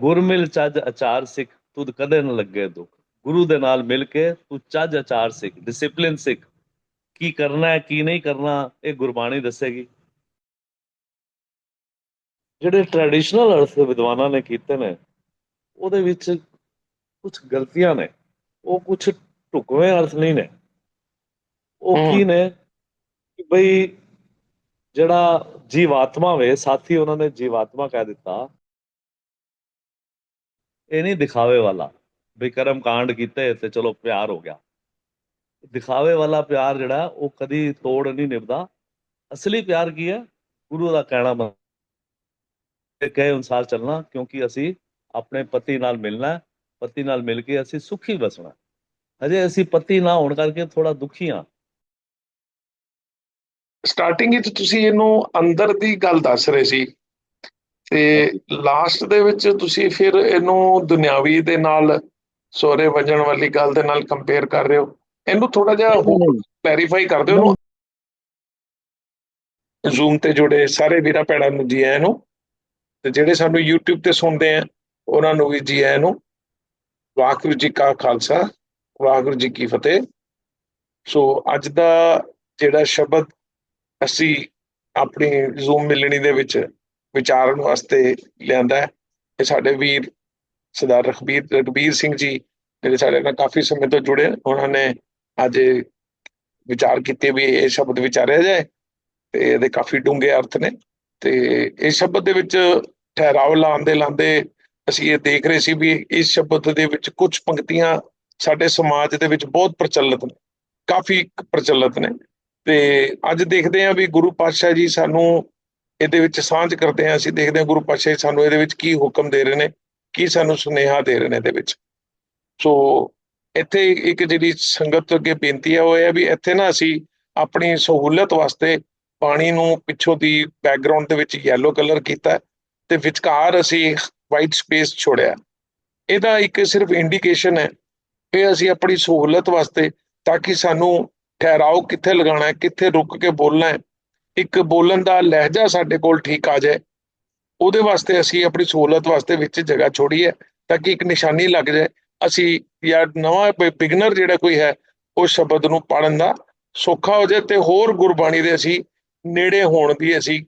ਗੁਰਮਿਲ ਚੱਜ ਅਚਾਰ ਸਿੱਖ ਤੁਧ ਕਦੇ ਨਾ ਲੱਗੇ ਦੁੱਖ। ਗੁਰੂ ਦੇ ਨਾਲ ਮਿਲ ਕੇ ਤੂੰ ਚੱਜ ਅਚਾਰ ਸਿੱਖ ਡਿਸਪਲਿਨ ਸਿੱਖ। ਕੀ ਕਰਨਾ ਹੈ ਕੀ ਨਹੀਂ ਕਰਨਾ ਇਹ ਗੁਰਬਾਣੀ ਦੱਸੇਗੀ। ਜਿਹੜੇ ਟ੍ਰੈਡੀਸ਼ਨਲ ਅਰਥ ਵਿਦਵਾਨਾਂ ਨੇ ਕੀਤੇ ਨੇ ਉਹਦੇ ਵਿੱਚ ਕੁਝ ਗਲਤੀਆਂ ਨੇ ਉਹ ਕੁਝ ਢੁਕਵੇਂ ਅਰਥ ਨਹੀਂ ਨੇ। ਉਹ। ਕੀ ਨੇ ਕਿ ਬਈ ਜਿਹੜਾ ਜੀਵਾਤਮਾ ਵੇ ਸਾਥੀ ਉਹਨਾਂ ਨੇ ਜੀਵਾਤਮਾ ਕਹਿ ਦਿੱਤਾ ਇਹ ਨਹੀਂ ਦਿਖਾਵੇ ਵਾਲਾ ਵੀ ਕਰਮ ਕਾਂਡ ਕੀਤੇ ਤੇ ਚਲੋ ਪਿਆਰ ਹੋ ਗਿਆ। ਦਿਖਾਵੇ ਵਾਲਾ ਪਿਆਰ ਜਿਹੜਾ, ਉਹ ਕਦੀ ਤੋੜ ਨਹੀਂ ਨਿਭਦਾ। ਅਸਲੀ ਪਿਆਰ ਕੀ ਹੈ? ਗੁਰੂ ਦਾ ਕਹਿਣਾ ਮੰਨ ਕਹੇ ਅਨੁਸਾਰ ਚੱਲਣਾ, ਕਿਉਂਕਿ ਅਸੀਂ ਆਪਣੇ ਪਤੀ ਨਾਲ ਮਿਲਣਾ ਪਤੀ ਨਾਲ ਮਿਲ ਕੇ ਅਸੀਂ ਸੁਖੀ ਬਸਣਾ ਹਜੇ ਅਸੀਂ ਪਤੀ ਨਾ ਹੋਣ ਕਰਕੇ ਥੋੜਾ ਦੁਖੀ ਹਾਂ। ਸਟਾਰਟਿੰਗ ਵਿੱਚ ਤੁਸੀਂ ਇਹਨੂੰ ਅੰਦਰ ਦੀ ਗੱਲ ਦੱਸ ਰਹੇ ਸੀ। ਤੇ ਲਾਸਟ ਦੇ ਵਿੱਚ ਤੁਸੀਂ ਫਿਰ ਇਹਨੂੰ ਦੁਨਿਆਵੀ ਦੇ ਨਾਲ ਸੋਰੇ ਵਜਣ ਵਾਲੀ ਗੱਲ ਦੇ ਨਾਲ ਕੰਪੇਅਰ ਕਰ ਰਹੇ ਹੋ। ਇਹਨੂੰ ਥੋੜਾ ਜਿਹਾ ਕਲੈਰੀਫਾਈ ਕਰ ਦਿਓ ਇਹਨੂੰ। ਜ਼ੂਮ ਤੇ ਜੁੜੇ ਸਾਰੇ ਵੀਰਾਂ ਭੈਣਾਂ ਨੂੰ ਜੀ ਆਇਆਂ ਨੂੰ। ਤੇ ਜਿਹੜੇ ਸਾਨੂੰ YouTube ਤੇ ਸੁਣਦੇ ਆ ਉਹਨਾਂ ਨੂੰ ਵੀ ਜੀ ਆਇਆਂ ਨੂੰ। ਵਾਹਿਗੁਰੂ ਜੀ ਕਾ ਖਾਲਸਾ ਵਾਹਿਗੁਰੂ ਜੀ ਕੀ ਫਤਿਹ। ਸੋ ਅੱਜ ਦਾ ਜਿਹੜਾ ਸ਼ਬਦ ਅਸੀਂ ਆਪਣੀ ਜ਼ੂਮ ਮਿਲਣੀ ਦੇ ਵਿੱਚ ਵਿਚਾਰਨ ਵਾਸਤੇ ਲਿਆਂਦਾ ਹੈ। ਇਹ ਸਾਡੇ ਵੀਰ ਸਰਦਾਰ ਰਖਬੀਰ ਰਗਬੀਰ ਸਿੰਘ ਜੀ ਜਿਹੜੇ ਸਾਡੇ ਨਾਲ ਕਾਫੀ ਸਮੇਂ ਤੋਂ ਜੁੜੇ, ਉਹਨਾਂ ਨੇ ਅੱਜ ਵਿਚਾਰ ਕੀਤੇ ਵੀ ਇਹ ਸ਼ਬਦ ਵਿਚਾਰਿਆ ਜਾਏ ਤੇ ਇਹਦੇ ਕਾਫੀ ਡੂੰਘੇ ਅਰਥ ਨੇ। ਤੇ ਇਸ ਸ਼ਬਦ ਦੇ ਵਿੱਚ ਠਹਿਰਾਵ ਲਾਉਂਦੇ ਲਾਉਂਦੇ ਅਸੀਂ ਇਹ ਦੇਖ ਰਹੇ ਸੀ ਵੀ ਇਸ ਸ਼ਬਦ ਦੇ ਵਿੱਚ ਕੁਝ ਪੰਕਤੀਆਂ ਸਾਡੇ ਸਮਾਜ ਦੇ ਵਿੱਚ ਬਹੁਤ ਪ੍ਰਚਲਿਤ ਨੇ, ਕਾਫੀ ਪ੍ਰਚਲਿਤ ਨੇ। ਤੇ ਅੱਜ ਦੇਖਦੇ ਹਾਂ ਵੀ ਗੁਰੂ ਪਾਤਸ਼ਾਹ ਜੀ ਸਾਨੂੰ ਇਹਦੇ ਵਿੱਚ ਸਾਂਝ ਕਰਦੇ ਹਾਂ, ਅਸੀਂ ਦੇਖਦੇ ਹਾਂ ਗੁਰੂ ਪਾਤਸ਼ਾਹ ਸਾਨੂੰ ਇਹਦੇ ਵਿੱਚ ਕੀ ਹੁਕਮ ਦੇ ਰਹੇ ਨੇ, ਕੀ ਸਾਨੂੰ ਸੁਨੇਹਾ ਦੇ ਰਹੇ ਨੇ ਇਹਦੇ ਵਿੱਚ। ਸੋ ਇੱਥੇ ਇੱਕ ਜਿਹੜੀ ਸੰਗਤ ਅੱਗੇ ਬੇਨਤੀ ਹੈ ਉਹ ਇਹ ਹੈ ਵੀ ਇੱਥੇ ਨਾ ਅਸੀਂ ਆਪਣੀ ਸਹੂਲਤ ਵਾਸਤੇ ਪਾਣੀ ਨੂੰ ਪਿੱਛੋਂ ਦੀ ਬੈਕਗ੍ਰਾਉਂਡ ਦੇ ਵਿੱਚ ਯੈਲੋ ਕਲਰ ਕੀਤਾ ਤੇ ਵਿਚਕਾਰ ਅਸੀਂ ਵਾਈਟ ਸਪੇਸ ਛੋੜਿਆ। ਇਹਦਾ ਇੱਕ ਸਿਰਫ ਇੰਡੀਕੇਸ਼ਨ ਹੈ ਕਿ ਅਸੀਂ ਆਪਣੀ ਸਹੂਲਤ ਵਾਸਤੇ ਤਾਂ ਕਿ ਸਾਨੂੰ ਠਹਿਰਾਓ ਕਿੱਥੇ ਲਗਾਉਣਾ ਹੈ, ਕਿੱਥੇ ਰੁਕ ਕੇ ਬੋਲਣਾ ਹੈ ਇੱਕ ਬੋਲਣ ਦਾ ਲਹਿਜਾ ਸਾਡੇ ਕੋਲ ਠੀਕ ਆ ਜਾਏ, ਉਹਦੇ ਵਾਸਤੇ ਅਸੀਂ ਆਪਣੀ ਸਹੂਲਤ ਵਾਸਤੇ ਵਿੱਚ ਜਗ੍ਹਾ ਛੋੜੀ ਹੈ ਤਾਂ ਕਿ ਇੱਕ ਨਿਸ਼ਾਨੀ ਲੱਗ ਜਾਏ। ਅਸੀਂ ਜਾਂ ਨਵਾਂ ਬਿਗਨਰ ਜਿਹੜਾ ਕੋਈ ਹੈ, ਉਹ ਸ਼ਬਦ ਨੂੰ ਪੜਨ ਦਾ ਸੌਖਾ ਹੋ ਜਾਏ ਤੇ ਹੋਰ ਗੁਰਬਾਣੀ ਦੇ ਅਸੀਂ ਨੇੜੇ ਹੋਣ ਦੀ ਅਸੀਂ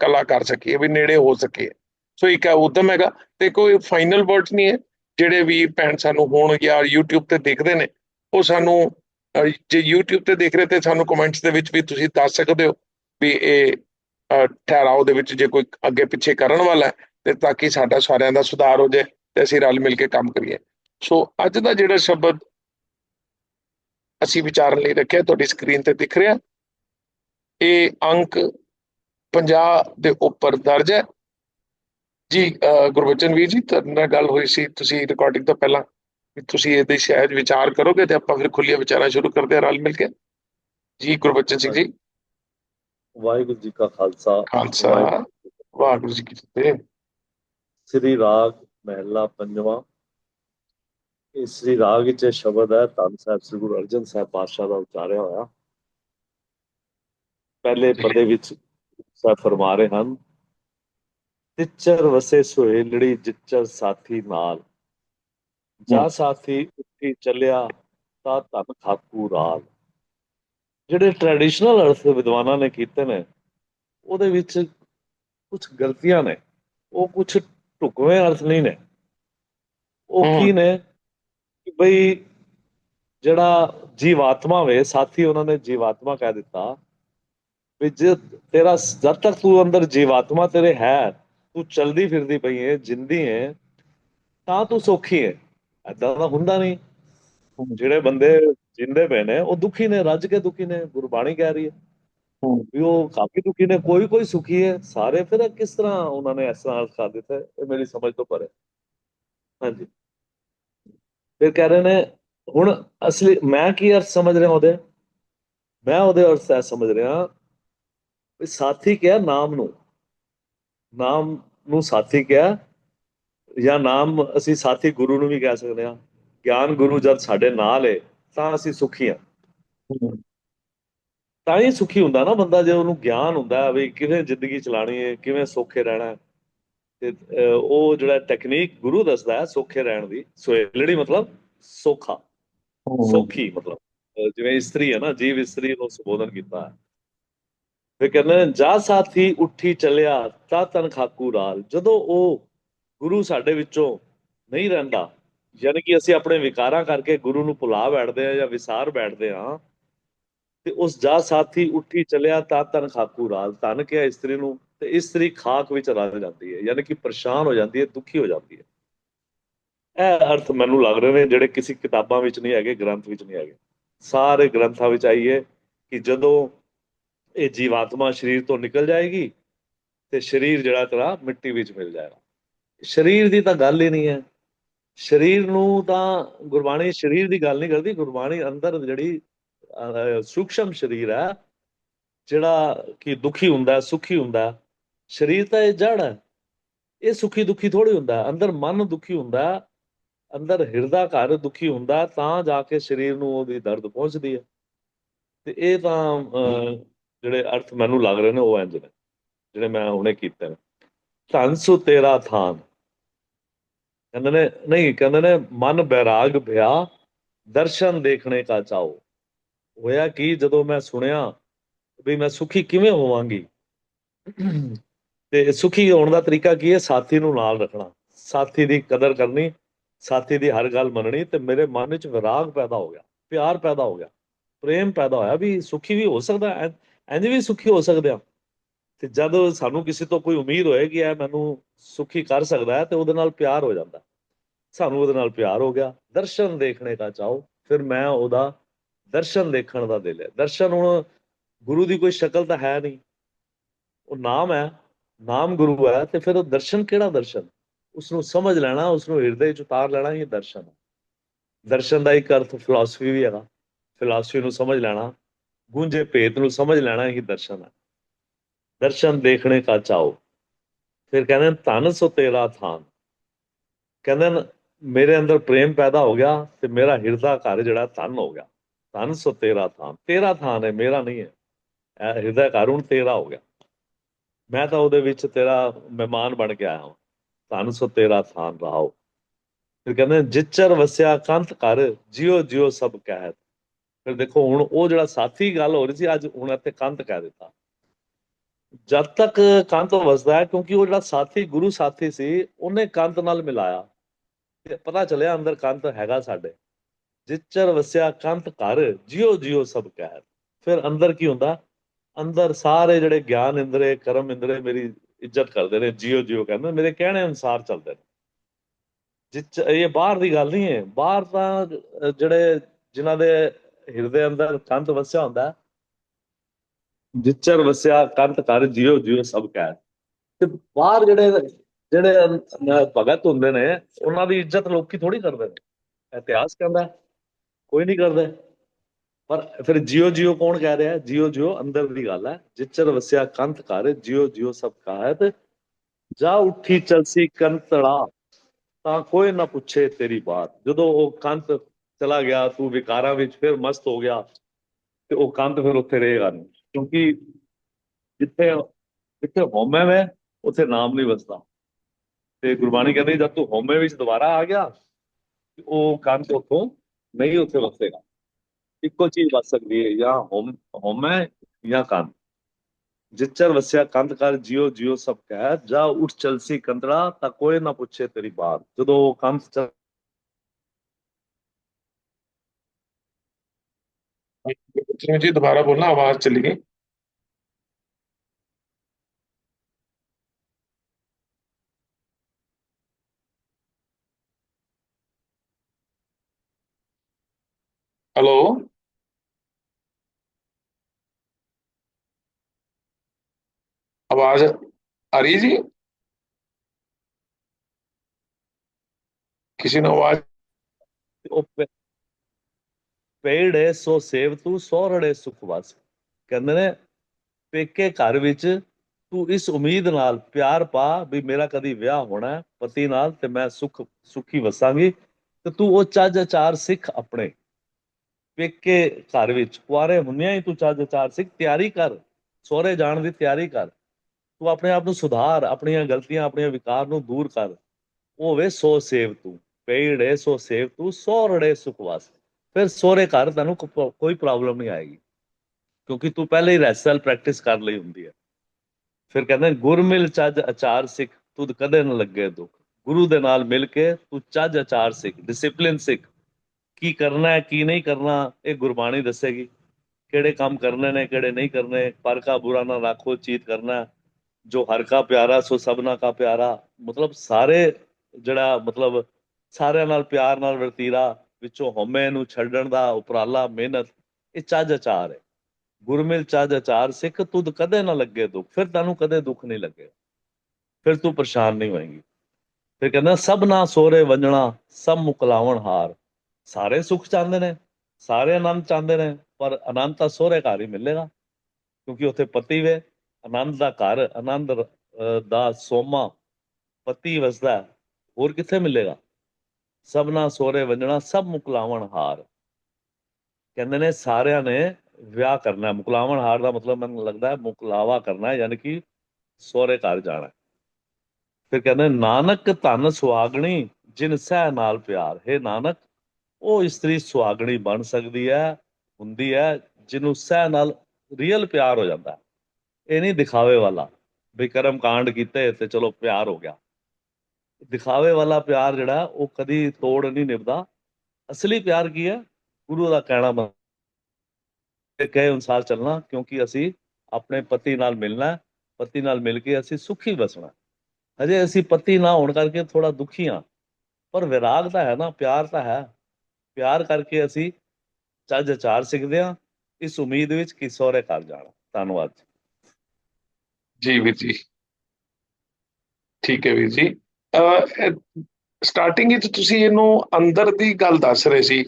ਕਲਾ ਕਰ ਸਕੀਏ, ਵੀ ਨੇੜੇ ਹੋ ਸਕੀਏ। ਸੋ ਇੱਕ ਹੈ ਉਦਮ ਹੈਗਾ ਤੇ ਕੋਈ ਫਾਈਨਲ ਵਰਡਸ ਨਹੀਂ ਹੈ। ਜਿਹੜੇ ਵੀ ਭੈਣ ਸਾਨੂੰ ਹੋਣ ਜਾਂ YouTube ਤੇ ਦੇਖਦੇ ਨੇ, ਉਹ ਸਾਨੂੰ ਜੇ YouTube ਤੇ ਦੇਖ ਰਹੇ ਤੇ ਸਾਨੂੰ ਕਮੈਂਟਸ ਦੇ ਵਿੱਚ ਵੀ ਤੁਸੀਂ ਦੱਸ ਸਕਦੇ ਹੋ। ਵੀ ਇਹ ਠਹਿਰਾਓ ਦੇ ਵਿੱਚ ਜੇ ਕੋਈ ਅੱਗੇ ਪਿੱਛੇ ਕਰਨ ਵਾਲਾ ਤੇ ਤਾਂ ਕਿ ਸਾਡਾ ਸਾਰਿਆਂ ਦਾ ਸੁਧਾਰ ਹੋ ਜਾਏ ਤੇ ਅਸੀਂ ਰਲ ਮਿਲ ਕੇ ਕੰਮ ਕਰੀਏ। ਸੋ ਅੱਜ ਦਾ ਜਿਹੜਾ ਸ਼ਬਦ ਅਸੀਂ ਵਿਚਾਰਨ ਲਈ ਰੱਖਿਆ ਤੁਹਾਡੀ ਸਕਰੀਨ ਤੇ ਦਿਖ ਰਿਹਾ। ਇਹ ਅੰਕ 50 ਦੇ ਉੱਪਰ ਦਰਜ ਹੈ। ਜੀ ਅਹ, ਗੁਰਬਚਨ ਵੀਰ ਜੀ ਤੁਹਾਡੇ ਨਾਲ ਗੱਲ ਹੋਈ ਸੀ ਤੁਸੀਂ ਰਿਕਾਰਡਿੰਗ ਤੋਂ ਪਹਿਲਾਂ ਵੀ ਤੁਸੀਂ ਇਹਦੇ ਸ਼ਾਇਦ ਵਿਚਾਰ ਕਰੋਗੇ ਤੇ ਆਪਾਂ ਫਿਰ ਖੁੱਲੀਆਂ ਵਿਚਾਰਾਂ ਸ਼ੁਰੂ ਕਰਦੇ ਹਾਂ ਰਲ ਮਿਲ ਕੇ। ਜੀ ਗੁਰਬਚਨ ਸਿੰਘ ਜੀ। ਵਾਹਿਗੁਰੂ ਜੀ ਕਾ ਖਾਲਸਾ ਖਾਲਸਾ। ਵਾਹਿਗੁਰੂ ਜੀ ਕੀ ਫਤਿਹ। ਸ੍ਰੀ ਰਾਗ ਮਹਿਲਾ ਪੰਜਵਾਂ। ਇਹ ਸ੍ਰੀ ਰਾਗ ਵਿੱਚ ਸ਼ਬਦ ਹੈ ਧੰਨ ਸਾਹਿਬ ਸ੍ਰੀ ਗੁਰੂ ਅਰਜਨ ਸਾਹਿਬ ਪਾਤਸ਼ਾਹ ਦਾ ਉਚਾਰਿਆ ਹੋਇਆ। ਪਹਿਲੇ ਪਦੇ ਵਿੱਚ ਸਾਹਿਬ ਫਰਮਾ ਰਹੇ ਹਨ ਤਿਚਰ ਵਸੇ ਸੁਹੇਲੜੀ ਜਿਚਰ ਸਾਥੀ ਨਾਲ। ਜਾ ਸਾਥੀ ਉੱਠੀ ਚੱਲਿਆ ਤਾਂ ਧਨ ਖਾਕੂ ਰਾਲ ਜਿਹੜੇ ਟ੍ਰੈਡੀਸ਼ਨਲ ਅਰਥ ਵਿਦਵਾਨਾਂ ਨੇ ਕੀਤੇ ਨੇ ਉਹਦੇ ਵਿੱਚ ਕੁਝ ਗਲਤੀਆਂ ਨੇ ਉਹ ਕੁਝ ਢੁਕਵੇਂ ਅਰਥ ਨਹੀਂ ਨੇ। ਉਹ। ਕੀ ਨੇ ਕਿ ਬਈ ਜਿਹੜਾ ਜੀਵਾਤਮਾ ਵੇ ਸਾਥੀ ਉਹਨਾਂ ਨੇ ਜੀਵਾਤਮਾ ਕਹਿ ਦਿੱਤਾ ਵੀ ਜੇ ਤੇਰਾ ਜਦ ਤੱਕ ਤੂੰ ਅੰਦਰ ਜੀਵਾਤਮਾ ਤੇਰੇ ਹੈ ਤੂੰ ਚਲਦੀ ਫਿਰਦੀ ਪਈ ਹੈ ਜਿੰਦੀ ਹੈ ਤਾਂ ਤੂੰ ਸੌਖੀ ਹੈ ਏਦਾਂ ਦਾ ਹੁੰਦਾ ਨਹੀਂ। ਜਿਹੜੇ ਬੰਦੇ ਜਿੰਦੇ ਪਏ ਨੇ ਉਹ ਦੁਖੀ ਨੇ ਰੱਜ ਕੇ ਦੁਖੀ ਨੇ ਗੁਰਬਾਣੀ ਕਹਿ ਰਹੀ ਹੈ। ਵੀ ਉਹ ਕਾਫੀ ਦੁਖੀ ਨੇ ਕੋਈ ਕੋਈ ਸੁਖੀ ਹੈ। ਸਾਰੇ ਫਿਰ ਕਿਸ ਤਰ੍ਹਾਂ ਉਹਨਾਂ ਨੇ ਇਸ ਤਰ੍ਹਾਂ ਕਰ ਦਿੱਤਾ? ਇਹ ਮੇਰੀ ਸਮਝ ਤੋਂ ਪਰੇ। ਹਾਂਜੀ। ਫਿਰ ਕਹਿ ਰਹੇ ਨੇ ਹੁਣ ਅਸਲੀ ਮੈਂ ਕੀ ਅਰਥ ਸਮਝ ਰਿਹਾ ਉਹਦੇ? ਮੈਂ ਉਹਦੇ ਅਰਥ ਇਹ ਸਮਝ ਰਿਹਾ ਵੀ ਸਾਥੀ ਕਿਹਾ ਨਾਮ ਨੂੰ। ਨਾਮ ਨੂੰ ਸਾਥੀ ਕਿਹਾ ਜਾਂ ਨਾਮ ਅਸੀਂ ਸਾਥੀ ਗੁਰੂ ਨੂੰ ਵੀ ਕਹਿ ਸਕਦੇ ਹਾਂ। ਗਿਆਨ ਗੁਰੂ ਜਦ ਸਾਡੇ ਨਾਲ ਹੈ ਤਾਂ ਅਸੀਂ ਸੁਖੀ ਹਾਂ। ਤਾਂ ਹੀ ਸੁਖੀ ਹੁੰਦਾ ਨਾ ਬੰਦਾ ਜੇ ਉਹਨੂੰ ਗਿਆਨ ਹੁੰਦਾ ਵੀ ਕਿਵੇਂ ਜ਼ਿੰਦਗੀ ਚਲਾਣੀ ਹੈ ਕਿਵੇਂ ਸੌਖੇ ਰਹਿਣਾ ਹੈ। ਤੇ ਉਹ ਜਿਹੜਾ ਟੈਕਨੀਕ ਗੁਰੂ ਦੱਸਦਾ ਹੈ ਸੌਖੇ ਰਹਿਣ ਦੀ ਸੋਇਲੜੀ ਮਤਲਬ ਸੌਖਾ ਸੌਖੀ ਮਤਲਬ। ਜਿਵੇਂ ਇਸਤਰੀ ਹੈ ਨਾ ਜੀਵ ਇਸਤਰੀ ਨੂੰ ਸੰਬੋਧਨ ਕੀਤਾ ਹੈ। ਫਿਰ ਕਹਿੰਦੇ ਜਾ ਸਾਥੀ ਉੱਠੀ ਚੱਲਿਆ ਤਾ ਤਨ ਖਾਕੂ ਰਾਲ ਜਦੋਂ ਉਹ ਗੁਰੂ ਸਾਡੇ ਵਿੱਚੋਂ ਨਹੀਂ ਰਹਿੰਦਾ ਯਾਨੀ ਕਿ ਅਸੀਂ ਆਪਣੇ ਵਿਕਾਰਾਂ ਕਰਕੇ ਗੁਰੂ ਨੂੰ ਭੁਲਾ ਬੈਠਦੇ ਆ ਜਾਂ ਵਿਸਾਰ ਬੈਠਦੇ ਆ ਤੇ ਉਸ ਜਾ ਸਾਥੀ ਉੱਠੀ ਚਲਿਆ ਤਾਂ ਤਨ ਖਾਕੂ ਰਾਲ ਤਨ ਕਿਹਾ ਇਸਤਰੀ ਨੂੰ, ਤੇ ਇਸਤਰੀ ਖਾਕ ਵਿੱਚ ਰਲ ਜਾਂਦੀ ਹੈ, ਯਾਨੀ ਕਿ ਪਰੇਸ਼ਾਨ ਹੋ ਜਾਂਦੀ ਹੈ, ਦੁਖੀ ਹੋ ਜਾਂਦੀ ਹੈ। ਇਹ ਅਰਥ ਮੈਨੂੰ ਲੱਗ ਰਹੇ ਨੇ ਜਿਹੜੇ ਕਿਸੇ ਕਿਤਾਬਾਂ ਵਿੱਚ ਨਹੀਂ ਹੈਗੇ, ਗ੍ਰੰਥ ਵਿੱਚ ਨਹੀਂ ਹੈਗੇ। ਸਾਰੇ ਗ੍ਰੰਥਾਂ ਵਿੱਚ ਆਈਏ ਕਿ ਜਦੋਂ ਇਹ ਜੀਵਾਤਮਾ ਸਰੀਰ ਤੋਂ ਨਿਕਲ ਜਾਏਗੀ, ਤੇ ਸਰੀਰ ਜਿਹੜਾ ਤੇਰਾ ਮਿੱਟੀ ਵਿੱਚ ਮਿਲ ਜਾਏਗਾ। ਸਰੀਰ ਦੀ ਤਾਂ ਗੱਲ ਹੀ ਨਹੀਂ ਹੈ। ਸਰੀਰ ਨੂੰ ਤਾਂ ਗੁਰਬਾਣੀ ਸਰੀਰ ਦੀ ਗੱਲ ਨਹੀਂ ਕਰਦੀ ਗੁਰਬਾਣੀ ਅੰਦਰ ਜਿਹੜੀ ਅਹ, ਸੂਖਸ਼ਮ ਸਰੀਰ ਹੈ ਜਿਹੜਾ ਕਿ ਦੁਖੀ ਹੁੰਦਾ ਸੁਖੀ ਹੁੰਦਾ ਸਰੀਰ ਤਾਂ ਇਹ ਜੜ ਹੈ ਇਹ ਸੁਖੀ ਦੁਖੀ ਥੋੜੀ ਹੁੰਦਾ ਅੰਦਰ ਮਨ ਦੁਖੀ ਹੁੰਦਾ ਅੰਦਰ ਹਿਰਦਾ ਘਰ ਦੁਖੀ ਹੁੰਦਾ ਤਾਂ ਜਾ ਕੇ ਸਰੀਰ ਨੂੰ ਉਹਦੀ ਦਰਦ ਪਹੁੰਚਦੀ ਹੈ ਤੇ ਇਹ ਤਾਂ ਅਹ, ਜਿਹੜੇ ਅਰਥ ਮੈਨੂੰ ਲੱਗ ਰਹੇ ਨੇ ਉਹ ਇੰਜ ਨੇ ਜਿਹੜੇ ਮੈਂ ਹੁਣੇ ਕੀਤੇ ਨੇ। ਧੰਨ ਸੁ ਤੇਰਾ ਥਾਨ। ਕਹਿੰਦੇ ਨੇ, ਨਹੀਂ, ਕਹਿੰਦੇ ਨੇ, ਮਨ ਬੈਰਾਗ ਭਿਆ ਦਰਸ਼ਨ ਦੇਖਣੇ ਕਾ ਚਾਓ ਹੋਇਆ ਕਿ, ਜਦੋਂ ਮੈਂ ਸੁਣਿਆ ਵੀ ਮੈਂ ਸੁਖੀ ਕਿਵੇਂ ਹੋਵਾਂਗੀ? ਤੇ ਸੁਖੀ ਹੋਣ ਦਾ ਤਰੀਕਾ ਕੀ ਹੈ? ਸਾਥੀ ਨੂੰ ਨਾਲ ਰੱਖਣਾ। ਸਾਥੀ ਦੀ ਕਦਰ ਕਰਨੀ, ਸਾਥੀ ਦੀ ਹਰ ਗੱਲ ਮੰਨਣੀ ਤੇ ਮੇਰੇ ਮਨ ਵਿੱਚ ਵਿਰਾਗ ਪੈਦਾ ਹੋ ਗਿਆ, ਪਿਆਰ ਪੈਦਾ ਹੋ ਗਿਆ, ਪ੍ਰੇਮ ਪੈਦਾ ਹੋਇਆ ਵੀ ਸੁਖੀ ਵੀ ਹੋ ਸਕਦਾ, ਐ- ਇੰਝ ਵੀ ਸੁਖੀ ਹੋ ਸਕਦੇ ਆ ਤੇ ਜਦ ਸਾਨੂੰ ਕਿਸੇ ਤੋਂ ਕੋਈ ਉਮੀਦ ਹੋਏ ਕਿ ਇਹ ਮੈਨੂੰ ਸੁਖੀ ਕਰ ਸਕਦਾ ਹੈ, ਤੇ ਉਹਦੇ ਨਾਲ ਪਿਆਰ ਹੋ ਜਾਂਦਾ। ਸਾਨੂੰ ਉਹਦੇ ਨਾਲ ਪਿਆਰ ਹੋ ਗਿਆ। ਦਰਸ਼ਨ ਦੇਖਣੇ ਦਾ ਚਾਹੋ, ਫਿਰ ਮੈਂ ਉਹਦਾ ਦਰਸ਼ਨ ਦੇਖਣ ਦਾ ਦਿਲ ਹੈ। ਦਰਸ਼ਨ ਹੁਣ ਗੁਰੂ ਦੀ ਕੋਈ ਸ਼ਕਲ ਤਾਂ ਹੈ ਨਹੀਂ। ਉਹ ਨਾਮ ਹੈ, ਨਾਮ ਗੁਰੂ ਹੈ, ਤੇ ਫਿਰ ਉਹ ਦਰਸ਼ਨ ਕਿਹੜਾ ਦਰਸ਼ਨ? ਉਸ ਨੂੰ ਸਮਝ ਲੈਣਾ ਉਸ ਨੂੰ ਹਿਰਦੇ 'ਚ ਉਤਾਰ ਲੈਣਾ ਇਹ ਦਰਸ਼ਨ। ਹੈ ਦਰਸ਼ਨ ਦਾ ਇੱਕ ਅਰਥ ਫਿਲਾਸਫੀ ਵੀ ਹੈਗਾ। ਫਿਲਾਸਫੀ ਨੂੰ ਸਮਝ ਲੈਣਾ, ਗੂੰਜੇ ਭੇਤ ਨੂੰ ਸਮਝ ਲੈਣਾ ਹੀ ਦਰਸ਼ਨ ਹੈ। ਦਰਸ਼ਨ ਦੇਖਣੇ ਕਾ ਚਾਓ ਫਿਰ ਕਹਿੰਦੇ ਨੇ, ਧਨ ਸੋ ਤੇਰਾ ਕਹਿੰਦੇ ਮੇਰੇ ਅੰਦਰ ਪ੍ਰੇਮ ਪੈਦਾ ਹੋ ਗਿਆ ਤੇ ਮੇਰਾ ਹਿਰਦਾ ਘਰ ਜਿਹੜਾ ਧਨ ਹੋ ਗਿਆ। ਧਨ ਸੋ ਤੇਰਾ ਥਾਨ। ਤੇਰਾ ਥਾਨ ਹੈ ਮੇਰਾ ਨਹੀਂ ਹੈ। ਇਹ ਹਿਰਦਾ ਘਰ ਹੁਣ ਤੇਰਾ ਹੋ ਗਿਆ। ਮੈਂ ਤਾਂ ਉਹਦੇ ਵਿੱਚ ਤੇਰਾ ਮਹਿਮਾਨ ਬਣ ਕੇ ਆਇਆ ਹਾਂ। ਧਨ ਸੋ ਤੇਰਾ ਥਾਨ ਰਹਾਓ। ਫਿਰ ਕਹਿੰਦੇ ਨੇ, ਜਿਚਰ ਵਸਿਆ ਕੰਤ ਕਰ ਜਿਉ ਜਿਉ ਸਭ ਕਹਿਤ। ਫਿਰ ਦੇਖੋ ਹੁਣ ਉਹ ਜਿਹੜਾ ਸਾਥੀ ਗੱਲ ਹੋ ਰਹੀ ਸੀ ਅੱਜ ਹੁਣ ਇੱਥੇ ਕੰਤ ਕਹਿ ਦਿੱਤਾ। ਜਦ ਤੱਕ ਕੰਤ ਵਸਦਾ ਹੈ, ਕਿਉਂਕਿ ਉਹ ਜਿਹੜਾ ਸਾਥੀ, ਗੁਰੂ ਸਾਥੀ ਸੀ, ਉਹਨੇ ਕੰਤ ਨਾਲ ਮਿਲਾਇਆ। ਤੇ ਪਤਾ ਚੱਲਿਆ ਅੰਦਰ ਕੰਤ ਹੈਗਾ ਸਾਡੇ। ਜਿਚਰ ਵਸਿਆ ਕੰਤ ਘਰ, ਜਿਉ ਜਿਉ ਸਭ ਕਹਿਤ ਫਿਰ ਅੰਦਰ ਕੀ ਹੁੰਦਾ? ਅੰਦਰ ਸਾਰੇ ਜਿਹੜੇ ਗਿਆਨ ਇੰਦਰੇ, ਕਰਮ ਇੰਦਰੇ ਮੇਰੀ ਇੱਜ਼ਤ ਕਰਦੇ ਨੇ, ਜਿਉ ਜਿਉ ਕਹਿੰਦੇ ਮੇਰੇ ਕਹਿਣੇ ਅਨੁਸਾਰ ਚੱਲਦੇ ਨੇ। ਜਿਚ, ਇਹ ਬਾਹਰ ਦੀ ਗੱਲ ਨਹੀਂ ਹੈ। ਬਾਹਰ ਤਾਂ ਜਿਹੜੇ ਜਿਨ੍ਹਾਂ ਦੇ ਹਿਰਦੇ ਅੰਦਰ ਕੰਤ ਵਸਿਆ ਹੁੰਦਾ ਜਿਚਰ ਵਸਿਆ, ਕੰਤ ਕਰ, ਜਿਉ ਜਿਉ ਸਭ ਕਹਿ ਤੇ ਬਾਹਰ ਜਿਹੜੇ ਜਿਹੜੇ ਭਗਤ ਹੁੰਦੇ ਨੇ, ਉਹਨਾਂ ਦੀ ਇੱਜ਼ਤ ਲੋਕੀ ਥੋੜੀ ਕਰਦੇ ਨੇ। ਇਤਿਹਾਸ ਕਹਿੰਦਾ, ਕੋਈ ਨਹੀਂ ਕਰਦਾ। ਪਰ ਫਿਰ ਜਿਉ ਜਿਉ ਕੌਣ ਕਹਿ ਰਿਹਾ? ਹੈ? ਜਿਉ ਜਿਉ ਅੰਦਰ ਦੀ ਗੱਲ ਹੈ। ਜਿਚਰ ਵਸਿਆ, ਕੰਤ ਕਰ, ਜਿਉ ਜਿਉ ਸਭ ਕਾਹਤ ਜਾ ਉੱਠੀ ਚਲਸੀ ਕੰਤੜਾ, ਤਾਂ ਕੋਈ ਨਾ ਪੁੱਛੇ ਤੇਰੀ ਬਾਤ। ਜਦੋਂ ਉਹ ਕੰਤ ਚਲਾ ਗਿਆ, ਤੂੰ ਵਿਕਾਰਾਂ ਵਿੱਚ ਫਿਰ ਮਸਤ ਹੋ ਗਿਆ, ਤੇ ਉਹ ਕੰਤ ਫਿਰ ਉੱਥੇ ਰਹੇਗਾ ਨਹੀਂ ਕਿਉਂਕਿ ਜਿੱਥੇ ਜਿੱਥੇ ਹਉਮੈ ਹੈ ਉੱਥੇ ਨਾਮ ਨਹੀਂ ਵਸਦਾ ਤੇ ਗੁਰਬਾਣੀ ਕਹਿੰਦੀ ਜਦ ਤੂੰ ਹਉਮੈ ਵਿੱਚ ਦੁਬਾਰਾ ਆ ਗਿਆ ਤੇ ਉਹ ਕੰਤ ਉੱਥੋਂ ਨਹੀਂ ਉੱਥੇ ਵਸੇਗਾ ਇੱਕੋ ਚੀਜ਼ ਵਸ ਸਕਦੀ ਹੈ ਜਾਂ ਹਉਮ ਹਉਮੈ ਜਾਂ ਕੰਤ ਜਿਚਰ ਵਸਿਆ ਕੰਤ ਕਰ ਜਿਉ ਜਿਉ ਸਭ ਕਹਿ ਜਾ ਉੱਠ ਚਲਸੀ ਕੰਤੜਾ ਤਾਂ ਕੋਈ ਨਾ ਪੁੱਛੇ ਤੇਰੀ ਬਾਤ ਜਦੋਂ ਉਹ ਕੰਤ ਚ ਜਿਵੇਂ ਜੀ ਦੁਬਾਰਾ ਬੋਲਣਾ ਆਵਾਜ਼ ਚਲੀ ਗਈ ਹੈਲੋ ਆਵਾਜ਼ ਆ ਰਹੀ ਜੀ ਕਿਸੇ ਨੂੰ ਆਵਾਜ਼ ਉਹ ਪੇ- ਪੇੜੇ ਸੋ ਸੇਵ ਤੂੰ ਸੋਹਰੜੇ ਸੁਖ ਵਾਸ। ਕਹਿੰਦੇ ਨੇ, ਪੇਕੇ ਘਰ ਵਿੱਚ ਤੂੰ ਇਸ ਉਮੀਦ ਨਾਲ ਪਿਆਰ ਪਾ ਵੀ ਮੇਰਾ ਕਦੀ ਵਿਆਹ ਹੋਣਾ ਪਤੀ ਨਾਲ ਤੇ ਮੈਂ ਸੁਖ, ਸੁਖੀ ਵਸਾਂਗੀ ਤੇ ਤੂੰ ਉਹ ਚੱਜ ਅਚਾਰ ਸਿੱਖ ਆਪਣੇ। ਪੇਕੇ ਘਰ ਵਿੱਚ ਕੁਆਰੇ ਹੁੰਦਿਆਂ ਹੀ ਤੂੰ ਚੱਜ ਅਚਾਰ ਸਿੱਖ, ਤਿਆਰੀ ਕਰ, ਸਹੁਰੇ ਜਾਣ ਦੀ ਤਿਆਰੀ ਕਰ। ਤੂੰ ਆਪਣੇ ਆਪ ਨੂੰ ਸੁਧਾਰ, ਆਪਣੀਆਂ ਗਲਤੀਆਂ, ਆਪਣੀਆਂ ਵਿਕਾਰ ਨੂੰ ਦੂਰ ਕਰ। ਉਹ ਵੇ ਸੋ ਸੇਵ ਤੂੰ, ਪੇੜੇ ਸੋ ਸੇਵ ਤੂੰ ਸੋਰੜੇ ਸੁਖ ਵਾਸ। ਫਿਰ ਸੋਰੇ ਘਰ ਤੈਨੂੰ ਕੋਈ ਪ੍ਰੋਬਲਮ ਨਹੀਂ ਆਏਗੀ। ਕਿਉਂਕਿ ਤੂੰ ਪਹਿਲੇ ਹੀ ਰੈਸਲ ਪ੍ਰੈਕਟਿਸ ਕਰ ਲਈ ਹੁੰਦੀ ਹੈ। ਫਿਰ ਕਹਿੰਦੇ ਨੇ, ਗੁਰ ਮਿਲ ਚੱਜ ਅਚਾਰ ਸਿੱਖ ਤੂੰ ਕਦੇ ਨਾ ਲੱਗੇ ਦੁੱਖ। ਗੁਰੂ ਦੇ ਨਾਲ ਮਿਲ ਕੇ ਤੂੰ ਚੱਜ ਅਚਾਰ ਸਿੱਖ ਡਿਸਪਲਿਨ ਸਿੱਖ। ਕੀ ਕਰਨਾ ਹੈ ਕੀ ਨਹੀਂ ਕਰਨਾ ਇਹ ਗੁਰਬਾਣੀ ਦੱਸੇਗੀ। ਕਿਹੜੇ ਕੰਮ ਕਰਨੇ ਨੇ ਕਿਹੜੇ ਨਹੀਂ ਕਰਨੇ ਪਰ ਕਾ ਬੁਰਾ ਨਾ ਰੱਖੋ ਚੀਤ ਕਰਨਾ ਜੋ ਹਰ ਕਾ ਪਿਆਰਾ ਸੋ ਸਭਨਾ ਕਾ ਪਿਆਰਾ। ਮਤਲਬ ਸਾਰੇ ਜਿਹੜਾ ਮਤਲਬ ਸਾਰਿਆਂ ਨਾਲ ਪਿਆਰ ਨਾਲ ਵਰਤੀਰਾ ਵਿੱਚੋਂ ਹਉਮੈ ਨੂੰ ਛੱਡਣ ਦਾ ਉਪਰਾਲਾ ਮਿਹਨਤ, ਇਹ ਚੱਜ ਅਚਾਰ ਹੈ। ਗੁਰਮਿਲ ਚੱਜ ਅਚਾਰ ਸਿੱਖ ਤੁਧ ਕਦੇ ਨਾ ਲੱਗੇ ਦੁੱਖ, ਫਿਰ ਤੈਨੂੰ ਕਦੇ ਦੁੱਖ ਨਹੀਂ ਲੱਗੇ ਫਿਰ ਤੂੰ ਪਰੇਸ਼ਾਨ ਨਹੀਂ ਹੋਏਗੀ। ਫਿਰ ਕਹਿੰਦਾ ਸਭਨਾ ਸੋਰੇ ਵੰਜਣਾ, ਸਭ ਮੁਕਲਾਵਣ ਹਾਰ। ਸਾਰੇ ਸੁੱਖ ਚਾਹੁੰਦੇ ਨੇ, ਸਾਰੇ ਆਨੰਦ ਚਾਹੁੰਦੇ ਨੇ, ਪਰ ਆਨੰਦ ਤਾਂ ਸੋਹਰੇ ਘਰ ਹੀ ਮਿਲੇਗਾ, ਕਿਉਂਕਿ ਉੱਥੇ ਪਤੀ ਵੇ, ਆਨੰਦ ਦਾ ਘਰ, ਆਨੰਦ ਦਾ ਸੋਮਾ ਪਤੀ ਵਸਦਾ ਹੋਰ ਕਿੱਥੇ ਮਿਲੇਗਾ? ਸਭਨਾ ਸੋਰੇ ਵੰਜਣਾ ਸਭ ਮੁਕਲਾਵਣ ਹਾਰ। ਕਹਿੰਦੇ ਨੇ ਸਾਰਿਆਂ ਨੇ ਵਿਆਹ ਕਰਨਾ ਮੁਕਲਾਵਣ ਹਾਰ ਦਾ ਮਤਲਬ ਮੈਨੂੰ ਲੱਗਦਾ ਹੈ ਮੁਕਲਾਵਾ ਕਰਨਾ ਹੈ, ਯਾਨੀ ਕਿ ਸੋਹਰੇ ਘਰ ਜਾਣਾ ਫਿਰ ਕਹਿੰਦੇ ਨਾਨਕ ਧਨ ਸੁਹਾਗਣੀ, ਜਿਨ ਸਹਿ ਨਾਲ ਪਿਆਰ। ਹੈ ਨਾਨਕ, ਉਹ ਇਸਤਰੀ ਸੁਹਾਗਣੀ ਬਣ ਸਕਦੀ ਹੈ, ਹੁੰਦੀ ਹੈ ਜਿਹਨੂੰ ਸਹਿ ਨਾਲ ਰੀਅਲ ਪਿਆਰ ਹੋ ਜਾਂਦਾ ਇਹ ਨਹੀਂ ਦਿਖਾਵੇ ਵਾਲਾ, ਵੀ ਕਰਮ ਕਾਂਡ ਕੀਤੇ ਤੇ ਚਲੋ ਪਿਆਰ ਹੋ ਗਿਆ। ਦਿਖਾਵੇ ਵਾਲਾ ਪਿਆਰ ਜਿਹੜਾ, ਉਹ ਕਦੀ ਤੋੜ ਨਹੀਂ ਨਿਭਦਾ। ਅਸਲੀ ਪਿਆਰ ਕੀ ਹੈ? ਗੁਰੂ ਦਾ ਕਹਿਣਾ ਮੰਨ ਕਹੇ ਅਨੁਸਾਰ ਚੱਲਣਾ, ਕਿਉਂਕਿ ਅਸੀਂ ਆਪਣੇ ਪਤੀ ਨਾਲ ਮਿਲਣਾ ਪਤੀ ਨਾਲ ਮਿਲ ਕੇ ਅਸੀਂ ਸੁਖੀ ਬਸਣਾ ਹਜੇ ਅਸੀਂ ਪਤੀ ਨਾ ਹੋਣ ਕਰਕੇ ਥੋੜਾ ਦੁਖੀ ਹਾਂ। ਪਰ ਵਿਰਾਗ ਤਾਂ ਹੈ ਨਾ, ਪਿਆਰ ਤਾਂ ਹੈ। ਪਿਆਰ ਕਰਕੇ ਅਸੀਂ ਚੱਜ ਅਚਾਰ ਸਿੱਖਦੇ ਹਾਂ। ਇਸ ਉਮੀਦ ਵਿੱਚ ਕਿ ਸਹੁਰੇ ਘਰ ਜਾਣਾ। ਧੰਨਵਾਦ ਜੀ ਵੀਰ ਜੀ। ਠੀਕ ਹੈ ਵੀਰ ਜੀ। ਸਟਾਰਟਿੰਗ ਵਿੱਚ ਤੁਸੀਂ ਇਹਨੂੰ ਅੰਦਰ ਦੀ ਗੱਲ ਦੱਸ ਰਹੇ ਸੀ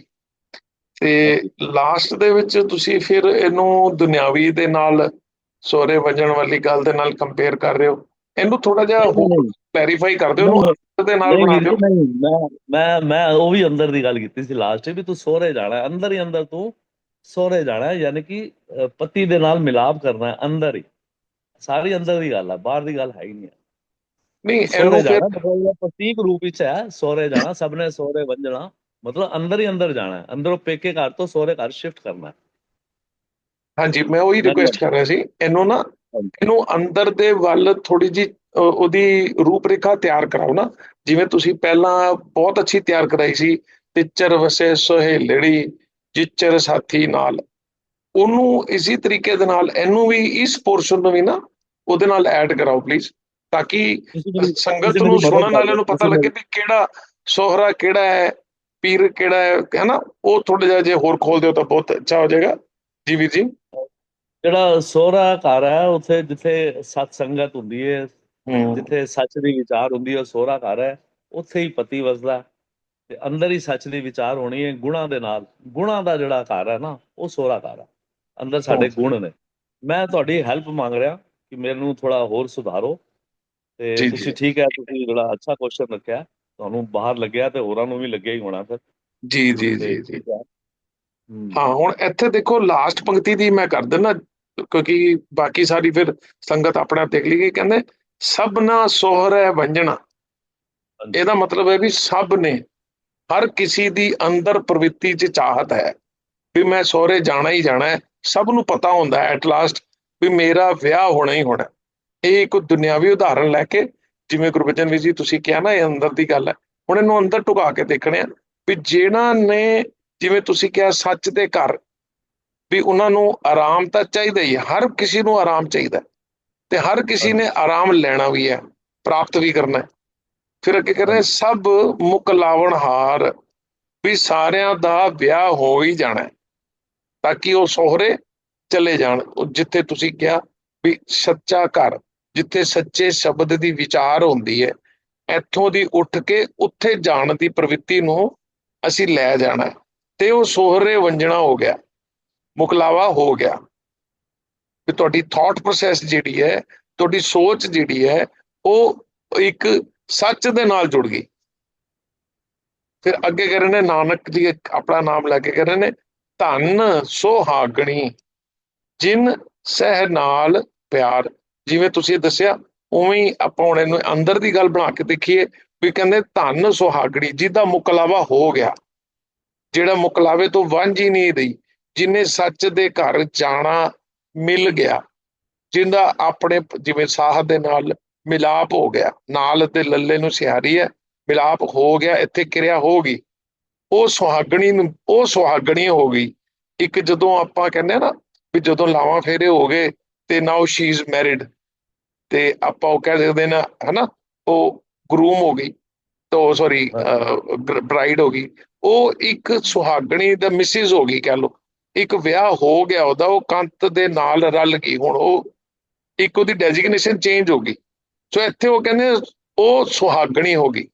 ਤੇ ਲਾਸਟ ਦੇ ਵਿੱਚ ਤੁਸੀਂ ਫਿਰ ਇਹਨੂੰ ਦੁਨਿਆਵੀ ਦੇ ਨਾਲ ਸੋਰੇ ਵਜਣ ਵਾਲੀ ਗੱਲ ਦੇ ਨਾਲ ਕੰਪੇਅਰ ਕਰ ਰਹੇ ਹੋ। ਇਹਨੂੰ ਥੋੜਾ ਜਿਹਾ ਕਲੈਰੀਫਾਈ ਕਰ ਦਿਓ ਅੰਦਰ ਦੇ ਨਾਲ ਬਣਾ ਦਿਓ। ਮੈਂ ਮੈਂ ਮੈਂ ਉਹ ਵੀ ਅੰਦਰ ਦੀ ਗੱਲ ਕੀਤੀ ਸੀ ਲਾਸਟ ਵੀ ਤੂੰ ਸਹੁਰੇ ਜਾਣਾ ਅੰਦਰ ਹੀ ਅੰਦਰ ਤੂੰ ਸਹੁਰੇ ਜਾਣਾ ਯਾਨੀ ਕਿ ਪਤੀ ਦੇ ਨਾਲ ਮਿਲਾਪ ਕਰਨਾ ਅੰਦਰ ਹੀ। ਸਾਰੀ ਅੰਦਰ ਦੀ ਗੱਲ ਹੈ ਬਾਹਰ ਦੀ ਗੱਲ ਹੈ ਹੀ ਨਹੀਂ। ਨਹੀਂ ਸਹੁਰੇ ਇਹਨੂੰ ਫਿਰ ਜਾਣਾ ਮਤਲਬ ਇਹਦਾ ਪ੍ਰਤੀਕ ਰੂਪ ਵਿੱਚ ਹੈ ਸਹੁਰੇ ਜਾਣਾ ਸਭ ਨੇ ਸਹੁਰੇ ਵੰਜਣਾ। ਮਤਲਬ ਅੰਦਰ ਹੀ ਅੰਦਰ ਜਾਣਾ ਹੈ। ਅੰਦਰੋਂ ਪੇਕੇ ਘਰ ਤੋਂ ਸਹੁਰੇ ਘਰ ਸ਼ਿਫਟ ਕਰਨਾ ਹੈ। ਹਾਂਜੀ ਮੈਂ ਉਹੀ ਰਿਕੁਐਸਟ ਕਰ ਰਿਹਾ ਸੀ ਇਹਨੂੰ ਨਾ। ਇਹਨੂੰ ਅੰਦਰ ਦੇ ਵੱਲ ਥੋੜੀ ਜੀ ਉਹਦੀ ਰੂਪਰੇਖਾ ਤਿਆਰ ਕਰਾਓ ਨਾ। ਜਿਵੇਂ ਤੁਸੀਂ ਪਹਿਲਾਂ ਬਹੁਤ ਅੱਛੀ ਤਿਆਰ ਕਰਾਈ ਸੀ ਟੀਚਰ ਵਸੇ ਸੋਹੇਲੜੀ ਜਿਚਰ ਸਾਥੀ ਨਾਲ। ਉਹਨੂੰ ਇਸੇ ਤਰੀਕੇ ਦੇ ਨਾਲ ਇਹਨੂੰ ਵੀ ਇਸ ਪੋਰਸ਼ਨ ਨੂੰ ਵੀ ਨਾ ਉਹਦੇ ਨਾਲ ਐਡ ਕਰਾਓ ਪਲੀਜ਼ ਤਾਂ ਕਿ ਸੰਗਤ ਨੂੰ ਸੁਣਨ ਵਾਲਿਆਂ ਨੂੰ ਪਤਾ ਲੱਗੇ ਵੀ ਕਿਹੜਾ ਸੋਹਰਾ ਕਿਹੜਾ ਹੈ ਪੀਰ ਕਿਹੜਾ ਹੈ ਹੈਨਾ? ਉਹ ਥੋੜਾ ਜਿਹਾ ਜੇ ਹੋਰ ਖੋਲ ਦਿਓ ਤਾਂ ਬਹੁਤ ਅੱਛਾ ਹੋ ਜਾਏਗਾ। ਜੀ ਵੀਰ ਜੀ। ਜਿਹੜਾ ਸੋਹਰਾ ਘਰ ਹੈ ਉੱਥੇ ਜਿੱਥੇ ਸਤ ਸੰਗਤ ਹੁੰਦੀ ਹੈ ਜਿੱਥੇ ਸੱਚ ਦੀ ਵਿਚਾਰ ਹੁੰਦੀ ਹੈ ਉਹ ਸੋਹਰਾ ਘਰ ਹੈ ਉੱਥੇ ਹੀ ਪਤੀ ਵਸਦਾ। ਤੇ ਅੰਦਰ ਹੀ ਸੱਚ ਦੀ ਵਿਚਾਰ ਹੋਣੀ ਹੈ ਗੁਣਾ ਦੇ ਨਾਲ। ਗੁਣਾ ਦਾ ਜਿਹੜਾ ਘਰ ਹੈ ਨਾ ਉਹ ਸੋਹਰਾ ਘਰ ਹੈ। ਅੰਦਰ ਸਾਡੇ ਗੁਣ ਨੇ। ਮੈਂ ਤੁਹਾਡੀ ਹੈਲਪ ਮੰਗ ਰਿਹਾ ਕਿ ਮੈਨੂੰ ਥੋੜਾ ਹੋਰ ਸੁਧਾਰੋ। ਤੇ। ਤੁਸੀਂ ਠੀਕ ਹੈ ਤੁਸੀਂ ਜਿਹੜਾ ਅੱਛਾ ਕੁਐਸਚਨ ਰੱਖਿਆ। ਤੁਹਾਨੂੰ ਬਾਹਰ ਲੱਗਿਆ ਤੇ ਹੋਰਾਂ ਨੂੰ ਵੀ ਲੱਗਿਆ ਹੀ ਹੋਣਾ ਫਿਰ। ਜੀ ਜੀ ਜੀ ਹੈ। ਹੁਣ ਇੱਥੇ ਦੇਖੋ ਲਾਸਟ ਪੰਕਤੀ ਦੀ ਮੈਂ ਕਰ ਦਿੰਦਾ ਕਿਉਂਕਿ ਬਾਕੀ ਸਾਰੀ ਫਿਰ ਸੰਗਤ ਆਪਣਾ ਦੇਖ ਲਈਏ ਕਹਿੰਦੇ ਸਭਨਾ ਸੋਹਰੈ ਵੰਜਣਾ। ਇਹਦਾ ਮਤਲਬ ਹੈ ਵੀ ਸਭ ਨੇ ਹਰ ਕਿਸੇ ਦੀ ਅੰਦਰ ਪ੍ਰਵਿਰਤੀ 'ਚ ਚਾਹਤ ਹੈ। ਵੀ ਮੈਂ ਸੋਹਰੇ ਜਾਣਾ ਹੀ ਜਾਣਾ ਹੈ ਸਭ ਨੂੰ ਪਤਾ ਹੁੰਦਾ ਹੈ ਐਟ ਲਾਸਟ ਵੀ ਮੇਰਾ ਵਿਆਹ ਹੋਣਾ ਹੀ ਹੋਣਾ ਇਹ ਇੱਕ ਦੁਨਿਆਵੀ ਉਦਾਹਰਣ ਲੈ ਕੇ, ਜਿਵੇਂ ਗੁਰਬਚਨ ਵੀ ਜੀ ਤੁਸੀਂ ਕਿਹਾ ਨਾ, ਇਹ ਅੰਦਰ ਦੀ ਗੱਲ ਹੈ। ਹੁਣ ਇਹਨੂੰ ਅੰਦਰ ਟੁਕਾ ਕੇ ਦੇਖਣੇ ਆ ਵੀ ਜਿਹੜਾ ਨੇ, ਜਿਵੇਂ ਤੁਸੀਂ ਕਿਹਾ ਸੱਚ ਦੇ ਘਰ, ਵੀ ਉਹਨਾਂ ਨੂੰ ਆਰਾਮ ਤਾਂ ਚਾਹੀਦਾ ਹੀ ਹੈ, ਹਰ ਕਿਸੇ ਨੂੰ ਆਰਾਮ ਚਾਹੀਦਾ ਤੇ ਹਰ ਕਿਸੇ ਨੇ ਆਰਾਮ ਲੈਣਾ ਵੀ ਹੈ, ਪ੍ਰਾਪਤ ਵੀ ਕਰਨਾ ਹੈ। ਫਿਰ ਅੱਗੇ ਕਹਿੰਦੇ ਸਭ ਮੁਕ ਲਾਵਣ ਹਾਰ, ਵੀ ਸਾਰਿਆਂ ਦਾ ਵਿਆਹ ਹੋ ਹੀ ਜਾਣਾ ਤਾਂ ਕਿ ਉਹ ਸੋਹਰੇ ਚਲੇ ਜਾਣ। ਉਹ ਜਿੱਥੇ ਤੁਸੀਂ ਕਿਹਾ ਵੀ ਸੱਚਾ ਘਰ ਜਿੱਥੇ ਸੱਚੇ ਸ਼ਬਦ ਦੀ ਵਿਚਾਰ ਹੁੰਦੀ ਹੈ, ਇੱਥੋਂ ਦੀ ਉੱਠ ਕੇ ਉੱਥੇ ਜਾਣ ਦੀ ਪ੍ਰਵਿਰਤੀ ਨੂੰ ਅਸੀਂ ਲੈ ਜਾਣਾ ਤੇ ਉਹ ਸੋਹਰੇ ਵੰਜਣਾ ਹੋ ਗਿਆ, ਮੁਕਲਾਵਾ ਹੋ ਗਿਆ। ਵੀ ਤੁਹਾਡੀ ਥਾਟ ਪ੍ਰੋਸੈਸ ਜਿਹੜੀ ਹੈ, ਤੁਹਾਡੀ ਸੋਚ ਜਿਹੜੀ ਹੈ, ਉਹ ਇੱਕ ਸੱਚ ਦੇ ਨਾਲ ਜੁੜ ਗਈ। ਫਿਰ ਅੱਗੇ ਕਰ ਰਹੇ ਨੇ, ਨਾਨਕ ਜੀ ਆਪਣਾ ਨਾਮ ਲੈ ਕੇ ਕਰ ਰਹੇ ਨੇ, ਧੰਨ ਸੋਹਾਗਣੀ, ਜਿਨ ਸਹਿ ਨਾਲ ਪਿਆਰ। ਜਿਵੇਂ ਤੁਸੀਂ ਦੱਸਿਆ, ਉਵੇਂ ਹੀ ਆਪਾਂ ਹੁਣ ਇਹਨੂੰ ਅੰਦਰ ਦੀ ਗੱਲ ਬਣਾ ਕੇ ਦੇਖੀਏ, ਵੀ ਕਹਿੰਦੇ ਧੰਨ ਸੁਹਾਗਣੀ, ਜਿਹਦਾ ਮੁਕਲਾਵਾ ਹੋ ਗਿਆ, ਜਿਹੜਾ ਮੁਕਲਾਵੇ ਤੋਂ ਵਾਂਝੀ ਨਹੀਂ ਰਹੀ ਜਿਨੇ ਸੱਚ ਦੇ ਘਰ ਜਾਣਾ ਮਿਲ ਗਿਆ ਜਿੰਦਾ ਆਪਣੇ ਜਿਵੇਂ ਸਾਹ ਦੇ ਨਾਲ ਮਿਲਾਪ ਹੋ ਗਿਆ, ਨਾਲ ਤੇ ਲੱਲੇ ਨੂੰ ਸਿਹਾਰੀ ਹੈ, ਮਿਲਾਪ ਹੋ ਗਿਆ, ਇੱਥੇ ਕਿਰਿਆ ਹੋ ਗਈ, ਉਹ ਸੁਹਾਗਣੀ ਨੂੰ, ਉਹ ਸੁਹਾਗਣੀ ਹੋ ਗਈ, ਇੱਕ ਜਦੋਂ ਆਪਾਂ ਕਹਿੰਦੇ ਆ ਨਾ, ਵੀ ਜਦੋਂ ਲਾਵਾਂ ਫੇਰੇ ਹੋ ਗਏ, ਤੇ ਨਾਓ ਸ਼ੀ ਇਜ਼ ਮੈਰਿਡ ਤੇ ਆਪਾਂ ਉਹ ਕਹਿ ਸਕਦੇ ਨਾ ਹਨਾ ਉਹ ਗਰੂਮ ਹੋ ਗਈ ਤੋ ਸੌਰੀ ਬ੍ਰਾਈਡ ਹੋ। ਗਈ ਉਹ ਇੱਕ ਸੁਹਾਗਣੀ ਦਾ ਮਿਸਿਸ ਹੋ ਗਈ ਕਹਿ ਲੋ ਇੱਕ ਵਿਆਹ ਹੋ ਗਿਆ ਉਹਦਾ ਉਹ ਕੰਤ ਦੇ ਨਾਲ ਰਲ ਗਈ ਹੁਣ ਉਹ ਇੱਕ ਉਹਦੀ ਡੈਜ਼ਿਗਨੇਸ਼ਨ ਚੇਂਜ ਹੋ ਗਈ ਸੋ ਇੱਥੇ ਉਹ ਕਹਿੰਦੇ ਉਹ ਸੁਹਾਗਣੀ ਹੋ ਗਈ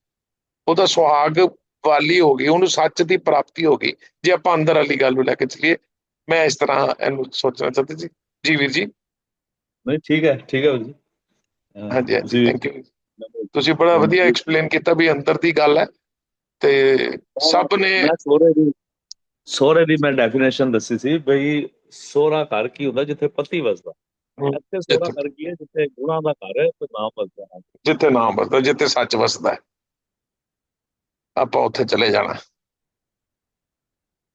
ਉਹਦਾ ਸੁਹਾਗ ਵਾਲੀ ਹੋ ਗਈ ਉਹਨੂੰ ਸੱਚ ਦੀ ਪ੍ਰਾਪਤੀ ਹੋ ਗਈ ਜੇ ਆਪਾਂ ਅੰਦਰ ਵਾਲੀ ਗੱਲ ਨੂੰ ਲੈ ਕੇ ਚੱਲੀਏ ਮੈਂ ਇਸ ਤਰ੍ਹਾਂ ਇਹਨੂੰ ਸੋਚਣਾ ਚਾਹਤੇ ਜੀ ਜੀ ਵੀਰ ਜੀ। ਨਹੀਂ ਠੀਕ ਹੈ ਠੀਕ ਹੈ ਜੀ। ਹਾਂਜੀ ਥੈਂਕ ਯੂ ਤੁਸੀਂ ਬੜਾ ਵਧੀਆ ਐਕਸਪਲੇਨ ਕੀਤਾ ਵੀ ਅੰਦਰ ਦੀ ਗੱਲ ਹੈ ਤੇ ਸਭ ਨੇ ਸੋਹਰੇ ਦੀ ਮੈਂ ਡੈਫੀਨੇਸ਼ਨ ਦੱਸੀ ਸੀ ਬਈ ਸੋਹਰਾ ਘਰ ਕੀ ਹੁੰਦਾ ਜਿੱਥੇ ਪਤੀ ਵਸਦਾ। ਹਮ, ਇੱਥੇ ਸੋਹਰਾ ਘਰ ਕੀ ਹੈ ਜਿੱਥੇ ਗੁਣਾਂ ਦਾ ਘਰ ਹੈ ਤੇ ਨਾਮ ਵਸਦਾ ਹੈ। ਜਿੱਥੇ ਨਾਮ ਵਸਦਾ ਜਿੱਥੇ ਸੱਚ ਵਸਦਾ ਹੈ। ਆਪਾਂ ਉੱਥੇ ਚਲੇ ਜਾਣਾ।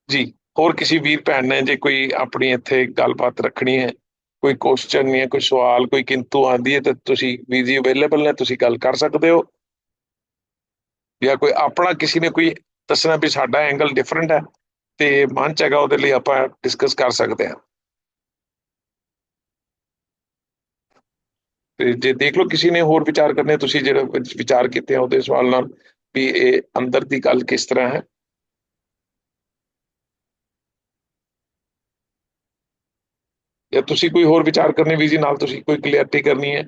ਜੀ ਹੋਰ ਕਿਸੇ ਵੀਰ ਭੈਣ ਨੇ ਜੇ ਕੋਈ ਆਪਣੀ ਇੱਥੇ ਗੱਲਬਾਤ ਰੱਖਣੀ ਹੈ ਕੋਈ ਕੁਐਸਚਨ ਨਹੀਂ ਕੋਈ ਸਵਾਲ, ਕੋਈ ਕਿੰਤੂ ਆਂਦੀ ਹੈ, ਤੇ ਤੁਸੀਂ ਵੀਰ ਅਵੇਲੇਬਲ ਨੇ, ਤੁਸੀਂ ਗੱਲ ਕਰ ਸਕਦੇ ਹੋ। ਜਾਂ ਕੋਈ ਆਪਣਾ ਕਿਸੇ ਨੇ ਕੋਈ ਦੱਸਣਾ ਵੀ ਸਾਡਾ ਐਂਗਲ ਡਿਫਰੈਂਟ ਹੈ, ਤੇ ਮਨ ਚ ਹੈਗਾ ਉਹਦੇ ਲਈ ਆਪਾਂ ਡਿਸਕਸ ਕਰ ਸਕਦੇ ਹਾਂ। ਤੇ ਜੇ ਦੇਖ ਲਓ ਕਿਸੇ ਨੇ ਹੋਰ ਵਿਚਾਰ ਕਰਨੇ, ਤੁਸੀਂ ਜਿਹੜਾ ਵਿਚਾਰ ਕੀਤੇ ਆ ਉਹਦੇ ਸਵਾਲ ਨਾਲ ਵੀ ਇਹ ਅੰਦਰ ਦੀ ਗੱਲ ਕਿਸ ਤਰ੍ਹਾਂ ਹੈ। ਜਾਂ ਤੁਸੀਂ ਕੋਈ ਹੋਰ ਵਿਚਾਰ ਕਰਨੇ ਵੀ ਜੀ ਨਾਲ ਤੁਸੀਂ ਕੋਈ ਕਲੀਅਰਟੀ ਕਰਨੀ ਹੈ?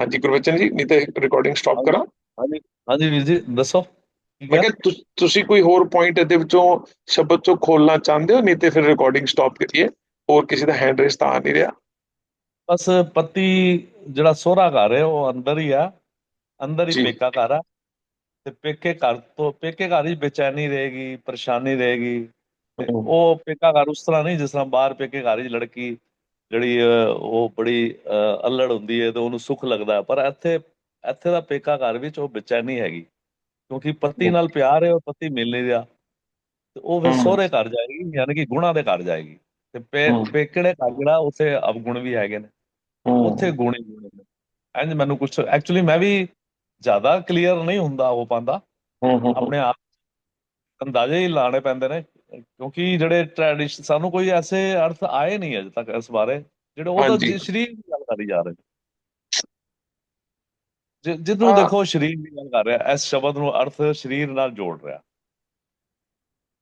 ਹਾਂਜੀ ਗੁਰਬਚਨ ਜੀ ਨਹੀਂ ਤੇ ਰਿਕਾਰਡਿੰਗ ਸਟਾਪ ਕਰਾਂ। ਹਾਂਜੀ ਹਾਂਜੀ ਵੀਰ ਜੀ ਦੱਸੋ। ਕੀ ਮੈਂ ਤੁਸ- ਕੋਈ ਹੋਰ ਪੁਆਇੰਟ ਇਹਦੇ ਵਿੱਚੋਂ ਸ਼ਬਦ ਚੋਂ ਖੋਲਣਾ ਚਾਹੁੰਦੇ ਹੋ ਨਹੀਂ ਤੇ ਫਿਰ ਰਿਕਾਰਡਿੰਗ ਸਟਾਪ ਕਰੀਏ। ਹੋਰ ਕਿਸੇ ਦਾ ਹੈਂਡ ਰੇਸ ਤਾਂ ਆ ਨਹੀਂ ਰਿਹਾ। ਬਸ ਪਤੀ ਜਿਹੜਾ ਸੋਹਰਾ ਘਰ ਹੈ ਉਹ ਅੰਦਰ ਹੀ ਆ। ਅੰਦਰ ਹੀ। ਪੇਕਾ ਘਰ ਆ। ਤੇ ਪੇਕੇ ਘਰ ਤੋਂ ਪੇਕੇ ਘਰ ਹੀ ਬੇਚੈਨੀ ਰਹੇਗੀ ਪਰੇਸ਼ਾਨੀ ਰਹੇਗੀ। ਉਹ ਪੇਕਾ ਘਰ ਉਸ ਤਰ੍ਹਾਂ ਨਹੀਂ ਜਿਸ ਤਰ੍ਹਾਂ ਬਾਹਰ ਪੇਕੇ ਘਰ 'ਚ ਲੜਕੀ ਜਿਹੜੀ ਉਹ ਬੜੀ ਅਲੜ ਹੁੰਦੀ ਹੈ ਤੇ ਉਹਨੂੰ ਸੁੱਖ ਲੱਗਦਾ। ਪਰ ਇੱਥੇ ਇੱਥੇ ਦਾ ਪੇਕਾ ਘਰ ਵਿੱਚ ਉਹ ਬੇਚੈਨੀ ਹੈਗੀ ਕਿਉਂਕਿ ਪਤੀ ਨਾਲ ਪਿਆਰ ਹੈ ਉਹ ਪਤੀ ਮਿਲ ਨਹੀਂ ਰਿਹਾ ਤੇ ਉਹ ਫਿਰ। ਸਹੁਰੇ ਘਰ ਜਾਏਗੀ ਯਾਨੀ ਕਿ ਗੁਣਾ ਦੇ ਘਰ ਜਾਏਗੀ ਤੇ। ਪੇਕੜੇ ਘਰ ਜਿਹੜਾ ਉੱਥੇ ਅਵਗੁਣ ਵੀ ਹੈਗੇ ਨੇ ਉੱਥੇ ਗੁਣ ਹੀ ਗੁਣ ਨੇ ਮੈਨੂੰ ਕੁਝ ਐਕਚੁਅਲੀ ਮੈਂ ਵੀ ਜ਼ਿਆਦਾ ਕਲੀਅਰ ਨਹੀਂ ਹੁੰਦਾ ਹੋ ਪਾਉਂਦਾ ਆਪਣੇ ਆਪ ਅੰਦਾਜ਼ੇ ਹੀ ਲਾਣੇ ਪੈਂਦੇ ਨੇ ਕਿਉਂਕਿ ਜਿਹੜੇ ਟ੍ਰੈਡੀਸ਼ਨ ਸਾਨੂੰ ਕੋਈ ਐਸੇ ਅਰਥ ਆਏ ਨਹੀਂ ਅਜੇ ਤੱਕ ਇਸ ਬਾਰੇ ਜਿਹੜੇ ਉਹ ਤਾਂ ਸਰੀਰ ਦੀ ਗੱਲ ਕਰੀ ਜਾ ਰਹੇ ਜਿ- ਜਿਹਨੂੰ ਹਾਂ। ਦੇਖੋ ਸਰੀਰ ਦੀ ਗੱਲ ਕਰ ਰਿਹਾ ਇਸ ਸ਼ਬਦ ਨੂੰ ਅਰਥ ਸਰੀਰ ਨਾਲ ਜੋੜ ਰਿਹਾ।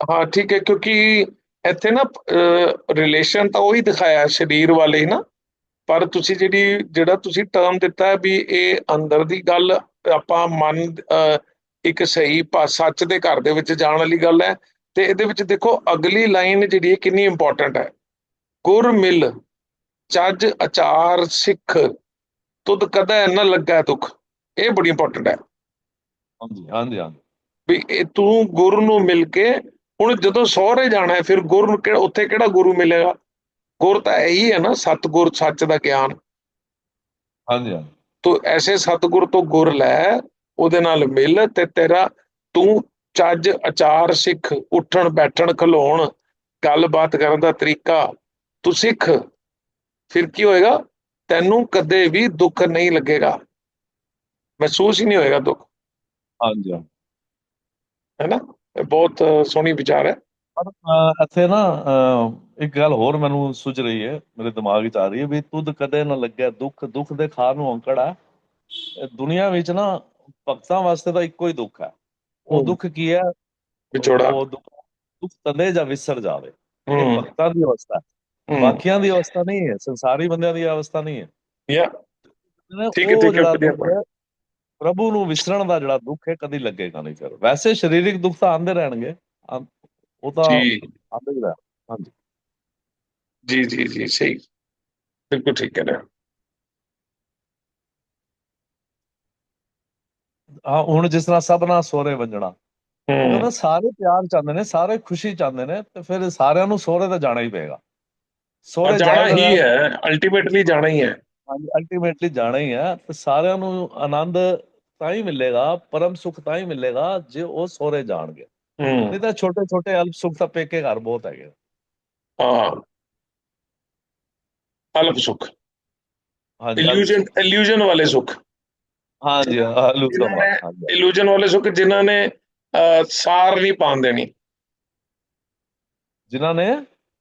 ਹਾਂ ਠੀਕ ਹੈ ਕਿਉਂਕਿ ਇੱਥੇ ਨਾ ਰਿਲੇਸ਼ਨ ਤਾਂ ਉਹੀ ਦਿਖਾਇਆ ਸਰੀਰ ਵਾਲੇ ਹੀ ਨਾ। ਪਰ ਤੁਸੀਂ ਜਿਹੜੀ ਜਿਹੜਾ ਤੁਸੀਂ ਟਰਮ ਦਿੱਤਾ ਵੀ ਇਹ ਅੰਦਰ ਦੀ ਗੱਲ ਆਪਾਂ ਮਨ ਇੱਕ ਸਹੀ ਸੱਚ ਦੇ ਘਰ ਦੇ ਵਿੱਚ ਜਾਣ ਵਾਲੀ ਗੱਲ ਹੈ ਤੇ ਇਹਦੇ ਵਿੱਚ ਦੇਖੋ ਅਗਲੀ ਲਾਈਨ ਜਿਹੜੀ ਹੈ ਕਿੰਨੀ ਇੰਪੋਰਟੈਂਟ ਹੈ। ਗੁਰ ਮਿਲ ਚੱਜ ਅਚਾਰ ਸਿੱਖ ਤੁਧ ਕਦਾ ਨਾ ਲੱਗਾ ਦੁੱਖ। ਇਹ ਬੜੀ ਇੰਪੋਰਟੈਂਟ ਹੈ। ਹਾਂਜੀ ਹਾਂਜੀ ਹਾਂਜੀ। ਵੀ ਇਹ ਤੂੰ ਗੁਰੂ ਨੂੰ ਮਿਲ ਕੇ ਹੁਣ ਜਦੋਂ ਸਹੁਰੇ ਜਾਣਾ ਹੈ ਫਿਰ ਗੁਰੂ ਨੂੰ ਕਿਹੜਾ ਉੱਥੇ ਕਿਹੜਾ ਗੁਰੂ ਮਿਲੇਗਾ? ਗੁਰ ਤਾਂ ਇਹੀ ਹੈ ਨਾ ਸਤਿਗੁਰ ਸੱਚ ਦਾ ਗਿਆਨ। ਹਾਂਜੀ ਹਾਂਜੀ। ਤੂੰ ਐਸੇ ਸਤਿਗੁਰ ਤੋਂ ਗੁਰ ਲੈ ਉਹਦੇ ਨਾਲ ਮਿਲ ਤੇ ਤੇਰਾ ਤੂੰ ਚੱਜ ਆਚਾਰ ਸਿੱਖ ਉੱਠਣ ਬੈਠਣ ਖਲੋਣ ਗੱਲਬਾਤ ਕਰਨ ਦਾ ਤਰੀਕਾ ਤੂੰ ਸਿੱਖ। ਫਿਰ ਕੀ ਹੋਏਗਾ? ਤੈਨੂੰ ਕਦੇ ਵੀ ਦੁੱਖ ਨਹੀਂ ਲੱਗੇਗਾ। ਮਹਿਸੂਸ ਹੀ ਨਹੀਂ ਹੋਏਗਾ ਦੁੱਖ। ਹਾਂਜੀ ਹੈ ਨਾ? ਬਹੁਤ ਸੋਹਣੀ ਵਿਚਾਰ ਹੈ। ਇੱਥੇ ਨਾ ਇੱਕ ਗੱਲ ਹੋਰ ਮੈਨੂੰ ਸੁਝ ਰਹੀ ਹੈ ਮੇਰੇ ਦਿਮਾਗ ਵਿੱਚ ਆ ਰਹੀ ਹੈ ਵੀ ਤੁਧ ਕਦੇ ਨਾ ਲੱਗਿਆ ਦੁੱਖ ਦੁੱਖ ਦੇ ਖਾਰ ਨੂੰ ਇਹ ਦੁਨੀਆ ਵਿੱਚ ਨਾ ਭਗਤਾਂ ਵਾਸਤੇ ਤਾਂ ਇੱਕੋ ਹੀ ਦੁੱਖ ਹੈ। ਉਹ। ਦੁੱਖ ਕੀ ਹੈ? ਵਿਛੋੜਾ। ਉਹ ਦੁੱਖ ਤਦੇ ਜਾਂ ਵਿਸਰ ਜਾਵੇ। ਇਹ ਭਗਤਾਂ ਦੀ ਅਵਸਥਾ ਬਾਕੀਆਂ ਦੀ ਅਵਸਥਾ ਨਹੀਂ ਹੈ ਸੰਸਾਰੀ ਬੰਦਿਆਂ ਦੀ ਅਵਸਥਾ ਨਹੀਂ ਹੈ। ਯਾ। ਠੀਕ ਹੈ, ਠੀਕ ਹੈ, ਪ੍ਰਭੂ ਨੂੰ ਵਿਸਰਨ ਦਾ ਜਿਹੜਾ ਦੁੱਖ ਹੈ ਕਦੀ ਲੱਗੇਗਾ ਨਹੀਂ ਫਿਰ। ਵੈਸੇ ਸਰੀਰਿਕ ਦੁੱਖ ਤਾਂ ਆਉਂਦੇ ਰਹਿਣਗੇ। ਉਹ ਤਾਂ ਜੀ। ਆਉਂਦੇ ਹੀ ਜੀ ਜੀ ਜੀ ਸਹੀ। ਬਿਲਕੁਲ ਠੀਕ ਹੈ ਨਾ ਹਾਂ। ਹੁਣ ਜਿਸ ਤਰ੍ਹਾਂ ਸਭਨਾ ਸੋਰੇ ਵੰਜਣਾ ਹੂੰ। ਕਹਿੰਦਾ ਸਾਰੇ ਪਿਆਰ ਚਾਹੁੰਦੇ ਨੇ ਸਾਰੇ ਖੁਸ਼ੀ ਚਾਹੁੰਦੇ ਨੇ ਤੇ ਫਿਰ ਸਾਰਿਆਂ ਨੂੰ ਸਹੁਰੇ ਤਾਂ ਜਾਣਾ ਹੀ ਪਏਗਾ। ਔਰ ਸਹੁਰੇ ਜਾਣਾ ਹੀ ਹੈ ਅਲਟੀਮੇਟਲੀ ਜਾਣਾ ਹੀ ਹੈ। ਅਲਟੀਮੇਟਲੀ ਜਾਣਾ ਹੀ ਹੈ ਤੇ ਸਾਰਿਆਂ ਨੂੰ ਆਨੰਦ ਤਾਂ ਹੀ ਮਿਲੇਗਾ ਪਰਮ ਸੁਖ ਤਾਂ ਹੀ ਮਿਲੇਗਾ ਜੇ ਉਹ ਸਹੁਰੇ ਜਾਣਗੇ। ਹੂੰ। ਨਹੀਂ ਤਾਂ ਛੋਟੇ ਛੋਟੇ ਅਲਪ ਸੁਖ ਤਾਂ ਪੇਕੇ ਘਰ ਬਹੁਤ ਹੈਗੇ ਹਾਂ। ਅਲਪ ਸੁਖ ਹਾਂਜੀ ਇਲੂਜਨ ਇਲੂਜਨ ਵਾਲੇ ਸੁਖ ਹਾਂਜੀ ਆਲੂ ਜਿਨ੍ਹਾਂ ਸਭਾ ਨੇ ਹਾਂਜੀ। ਇਲੂਜਨ ਵਾਲੇ ਸੁਖ ਜਿਨ੍ਹਾਂ ਨੇ ਸਾਰ ਨਹੀਂ ਪਾਣ ਦੇਣੀ। ਜਿਨ੍ਹਾਂ ਨੇ?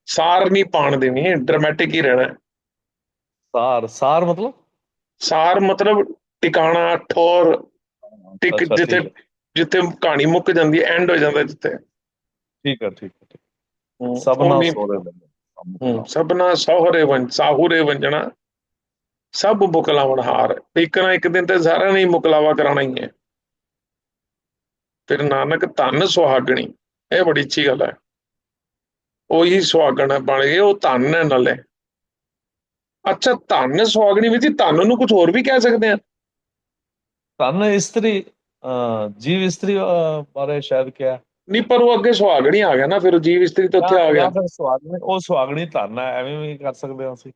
ਸਾਰ ਨਹੀਂ ਪਾਣ ਦੇਣੀ ਡਰਾਮੈਟਿਕ ਹੀ ਰਹਿਣਾ। ਸਾਰ ਸਾਰ ਮਤਲਬ? ਸਾਰ ਮਤਲਬ ਟਿਕਾਣਾ ਠੋਰ ਟਿਕ ਜਿੱਥੇ ਜਿੱਥੇ ਕਹਾਣੀ ਮੁੱਕ ਜਾਂਦੀ ਹੈ ਐਂਡ ਹੋ ਜਾਂਦਾ ਜਿੱਥੇ। ਠੀਕ ਹੈ ਠੀਕ ਹੈ ਸਭਨਾ ਨਹੀਂ- ਸੋਰੇ ਸਭਨਾ ਸਹੁਰੇ ਵੰ ਸਾਹੂਰੇ ਵੰਜਣਾ ਸਭ ਮੁਕਲਾਵਣ ਹਾਰ। ਇੱਕ ਨਾ ਇੱਕ ਦਿਨ ਤੇ ਸਾਰਿਆਂ ਨੇ ਮੁਕਲਾਵਾ ਕਰਾਉਣਾ ਹੀ ਹੈ। ਫਿਰ ਨਾਨਕ ਧੰਨ ਸੁਹਾਗਣੀ ਇਹ ਬੜੀ ਅੱਛੀ ਗੱਲ ਹੈ। ਉਹੀ ਸੁਹਾਗਣ ਬਣ ਗਏ ਉਹ ਧੰਨ ਹੈ ਨਾਲੇ। ਅੱਛਾ ਧੰਨ ਸੁਹਾਗਣੀ ਵਿੱਚ ਧੰਨ ਨੂੰ ਕੁਝ ਹੋਰ ਵੀ ਕਹਿ ਸਕਦੇ ਆ ਧਨ ਇਸਤਰੀ ਜੀਵ ਇਸਤਰੀ ਬਾਰੇ ਸ਼ਾਇਦ ਕਿਹਾ। ਨਹੀਂ ਪਰ ਉਹ ਅੱਗੇ ਸੁਹਾਗਣੀ ਆ ਗਿਆ ਨਾ ਫਿਰ ਜੀਵ ਇਸਤਰੀ ਤੇ ਉੱਥੇ ਆ ਗਿਆ। ਸੁਹਾਗਣੀ ਉਹ ਸੁਹਾਗਣੀ ਧਨ ਹੈ ਐਵੇਂ ਵੀ ਕਰ ਸਕਦੇ ਹਾਂ ਅਸੀਂ।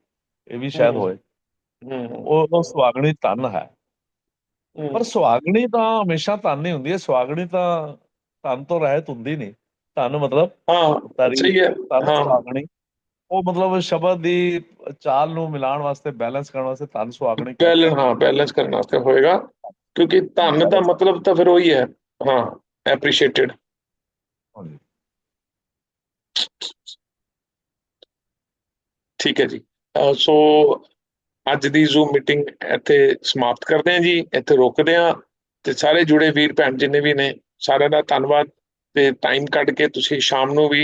ਇਹ ਵੀ ਸ਼ਾਇਦ। ਹੋਏ। ਉਹ ਉਹ ਸੁਹਾਗਣੀ ਧਨ ਹੈ। ਪਰ ਸੁਹਾਗਣੀ ਤਾਂ ਹਮੇਸ਼ਾ ਧਨ ਨਹੀਂ ਹੁੰਦੀ ਹੈ। ਸੁਹਾਗਣੀ ਤਾਂ ਧਨ ਤੋਂ ਰਹਿਤ ਹੁੰਦੀ ਨਹੀਂ। ਧਨ ਮਤਲਬ ਹਾਂ ਸਹੀ ਹੈ। ਹਾਂ। ਸੁਹਾਗਣੀ ਉਹ ਮਤਲਬ ਸ਼ਬਦ ਦੀ ਚਾਲ ਨੂੰ ਮਿਲਾਉਣ ਵਾਸਤੇ ਬੈਲੈਂਸ ਕਰਨ ਵਾਸਤੇ ਧਨ ਸੁਹਾਗਣੀ ਬੈਲੈਂਸ ਹਾਂ ਬੈਲੈਂਸ ਕਰਨ ਵਾਸਤੇ ਹੋਏਗਾ। ਕਿਉਂਕਿ ਧਨ ਦਾ ਮਤਲਬ ਤਾਂ ਫਿਰ ਉਹੀ ਹੈ। ਹਾਂ ਐਪਰੀਸ਼ੀਏਟਡ ਹਾਂਜੀ। ਠੀਕ ਹੈ ਜੀ। ਸੋ ਅੱਜ ਦੀ ਜ਼ੂਮ ਮੀਟਿੰਗ ਇੱਥੇ ਸਮਾਪਤ ਕਰਦੇ ਹਾਂ ਜੀ। ਇੱਥੇ ਰੋਕਦੇ ਹਾਂ ਤੇ ਸਾਰੇ ਜੁੜੇ ਵੀਰ ਭੈਣ ਜਿੰਨੇ ਵੀ ਨੇ, ਸਾਰਿਆਂ ਦਾ ਧੰਨਵਾਦ। ਤੇ ਟਾਈਮ ਕੱਢ ਕੇ ਤੁਸੀਂ ਸ਼ਾਮ ਨੂੰ ਵੀ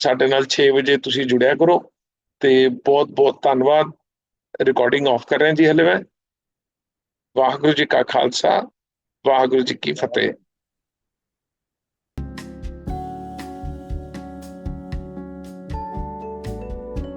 ਸਾਡੇ ਨਾਲ 6 ਵਜੇ ਤੁਸੀਂ ਜੁੜਿਆ ਕਰੋ। ਤੇ ਬਹੁਤ ਬਹੁਤ ਧੰਨਵਾਦ। ਰਿਕਾਰਡਿੰਗ ਆਫ ਕਰ ਰਹੇ ਹਾਂ ਜੀ ਹਲੇ ਮੈਂ। ਵਾਹਿਗੁਰੂ ਜੀ ਕਾ ਖਾਲਸਾ, ਵਾਹਿਗੁਰੂ ਜੀ ਕੀ ਫਤਿਹ।